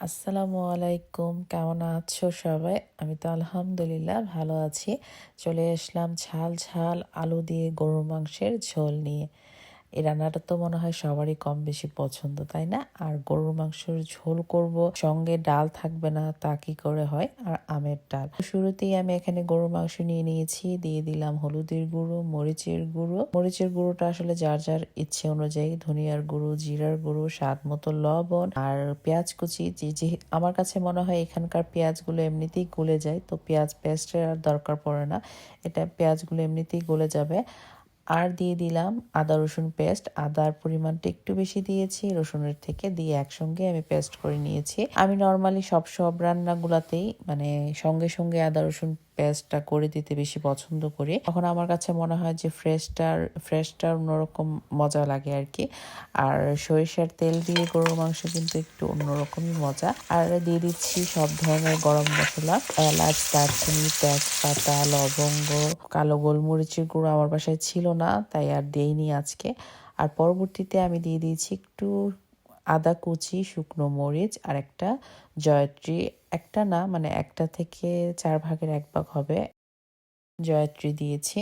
আসসালামু আলাইকুম, কেমন আছো সবাই? আমি তো আলহামদুলিল্লাহ ভালো আছি। চলে আসলাম ঝাল ঝাল আলু দিয়ে গরুর মাংসের ঝোল নিয়ে। এই রান্নাটা তো মনে হয় সবারই কম বেশি পছন্দ, তাই না? আর গরুর মাংসের ঝোল করব, সঙ্গে ডাল থাকবে না, তা কি করে হয়? আর আমের ডাল। শুরুতেই আমি এখানে গরুর মাংস নিয়ে নিয়েছি, দিয়ে দিলাম হলুদের গুঁড়ো, মরিচের গুঁড়ো। মরিচের গুঁড়োটা আসলে যার যার ইচ্ছে অনুযায়ী, ধনিয়ার গুঁড়ো, জিরার গুঁড়ো, স্বাদ মতো লবণ আর পেঁয়াজ কুচি। যে যে আমার কাছে মনে হয় এখানকার পেঁয়াজগুলো এমনিতেই গলে যায়, তো পেঁয়াজ পেস্টের আর দরকার পড়ে না। এটা পেঁয়াজগুলো এমনিতেই গলে যাবে। আর দিয়ে দিলাম আদা, রসুন পেস্ট। আদার পরিমাণটা একটু বেশি দিয়েছি, রসুনের থেকে দিয়ে একসঙ্গে আমি পেস্ট করে নিয়েছি। আমি নর্মালি সব সব রান্নাগুলাতেই মানে সঙ্গে সঙ্গে আদা, রসুন পেস্টটা করে দিতে বেশি পছন্দ করি। তখন আমার কাছে মনে হয় যে ফ্রেশটার ফ্রেশটার অন্যরকম মজা লাগে আর কি আর সরিষার তেল দিয়ে গরুর মাংস কিন্তু একটু অন্যরকমই মজা। আর দিয়ে দিচ্ছি সব ধরনের গরম মশলা, এলাচ, দারচিনি, তেজপাতা, লবঙ্গ, কালো গোলমরিচের গুঁড়ো আমার বাসায় ছিল না, তাই আর দেইনি আজকে। আর পরবর্তীতে আমি দিয়ে দিয়েছি একটু আদা, কুচি, শুকনো মরিচ আর একটা জয়ত্রী। একটা না মানে একটা থেকে চার ভাগের এক ভাগ হবে। জয়ত্রী দিয়েছি।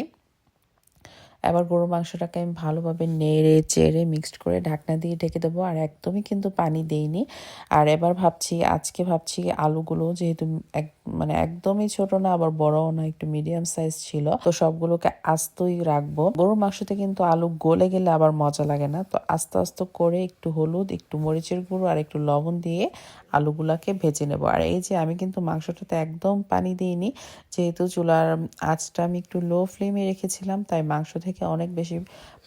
এবার গরুর মাংসটাকে আমি ভালোভাবে নেড়ে, চেড়ে মিক্সড করে ঢাকনা দিয়ে ঢেকে দেবো। আর একদমই কিন্তু পানি দেইনি। আর এবার ভাবছি, আজকে ভাবছি আলুগুলো যেহেতু এক মানে একদমই ছোট না, আবার বড়ও না, একটু মিডিয়াম সাইজ ছিল। তো সবগুলোকে আস্তই রাখব। গরুর মাংসতে কিন্তু আলু গলে গেলে আবার মজা লাগে না। তো আস্তে আস্তে করে একটু হলুদ, একটু মরিচের গুঁড়ো আর একটু লবণ দিয়ে আলুগুলাকে ভেজে নেব। আর এই যে আমি কিন্তু মাংসটাতে একদম পানি দিইনি, যেহেতু চুলার আঁচটা আমি একটু লো ফ্লেমে রেখেছিলাম, তাই মাংস থেকে অনেক বেশি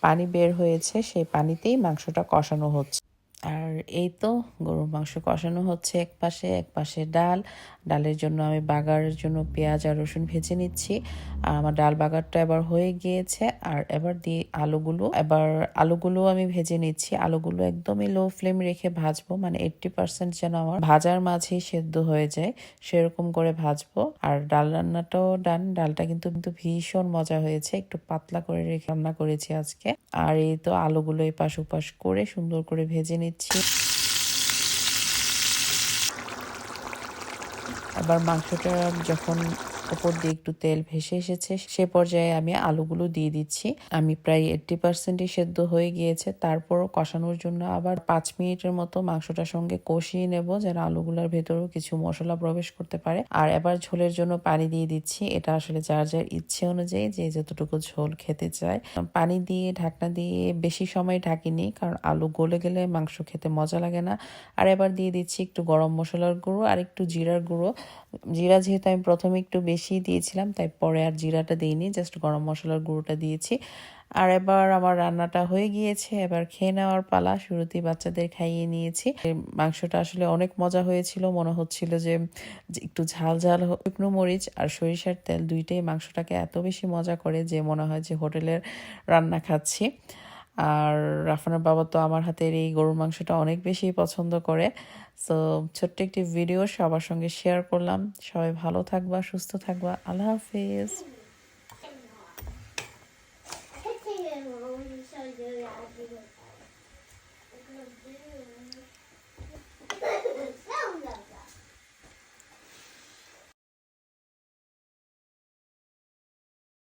পানি বের হয়েছে সেই পানিতেই মাংসটা কষানো হচ্ছে। আর এই তো গরুর মাংস কষানো হচ্ছে এক পাশে এক পাশে ডাল। ডালের জন্য আমি বাগারের জন্য পেঁয়াজ আর রসুন ভেজে নিচ্ছি। আর আমার ডাল বাগারটা এবার হয়ে গিয়েছে। আর এবার দিয়ে আলুগুলো, এবার আলুগুলো আমি ভেজে নিচ্ছি। আলুগুলো একদমই লো ফ্লেম রেখে ভাজবো মানে এইট্টি পার্সেন্ট যেন আমার ভাজার মাঝেই সেদ্ধ হয়ে যায়, সেরকম করে ভাজবো। আর ডাল রান্নাটাও ডান ডালটা কিন্তু কিন্তু ভীষণ মজা হয়েছে। একটু পাতলা করে রেখে রান্না করেছি আজকে। আর এই তো আলুগুলো এপাশ ওপাশ করে সুন্দর করে ভেজে নিচ্ছি আবার মাংসটা যখন উপর দিয়ে একটু তেল ভেসে এসেছে। সে পর্যায়ে আমি আলুগুলো দিয়ে দিচ্ছি। আমি প্রায় এইট্টি পার্সেন্টই সেদ্ধ হয়ে গিয়েছে। তারপর কষানোর জন্য আবার পাঁচ মিনিটের মতো মাংসটার সঙ্গে কষিয়ে নেব যেন আলুগুলোর ভেতরেও কিছু মশলা প্রবেশ করতে পারে। আর এবার ঝোলের জন্য পানি দিয়ে দিচ্ছি। এটা আসলে যার যার ইচ্ছে অনুযায়ী যে যতটুকু ঝোল খেতে চায়। পানি দিয়ে, ঢাকনা দিয়ে বেশি সময় ঢাকিনি কারণ আলু গলে গেলে মাংস খেতে মজা লাগে না। আর এবার দিয়ে দিচ্ছি একটু গরম মশলার গুঁড়ো আর একটু জিরার গুঁড়ো। জিরা যেহেতু আমি প্রথমে একটু বেশি দিয়েছিলাম, তাই পরে আর জিরাটা দিইনি জাস্ট গরম মশলার গুঁড়োটা দিয়েছি। আর এবার আমার রান্নাটা হয়ে গিয়েছে, এবার খেয়ে নেওয়ার পালা, শুরুতেই বাচ্চাদের খাইয়ে নিয়েছি। মাংসটা আসলে অনেক মজা হয়েছিল, মনে হচ্ছিল যে একটু ঝাল ঝাল শুকনো মরিচ আর সরিষার তেল দুইটাই মাংসটাকে এত বেশি মজা করে যে মনে হয় যে হোটেলের রান্না খাচ্ছি। আর রাফানের বাবা তো আমার হাতের এই গরুর মাংসটা অনেক বেশি পছন্দ করে। সো ছোট্ট একটি ভিডিও সবার সঙ্গে শেয়ার করলাম। সবাই ভালো থাকবা, সুস্থ থাকবা। আল্লাহ হাফিজ।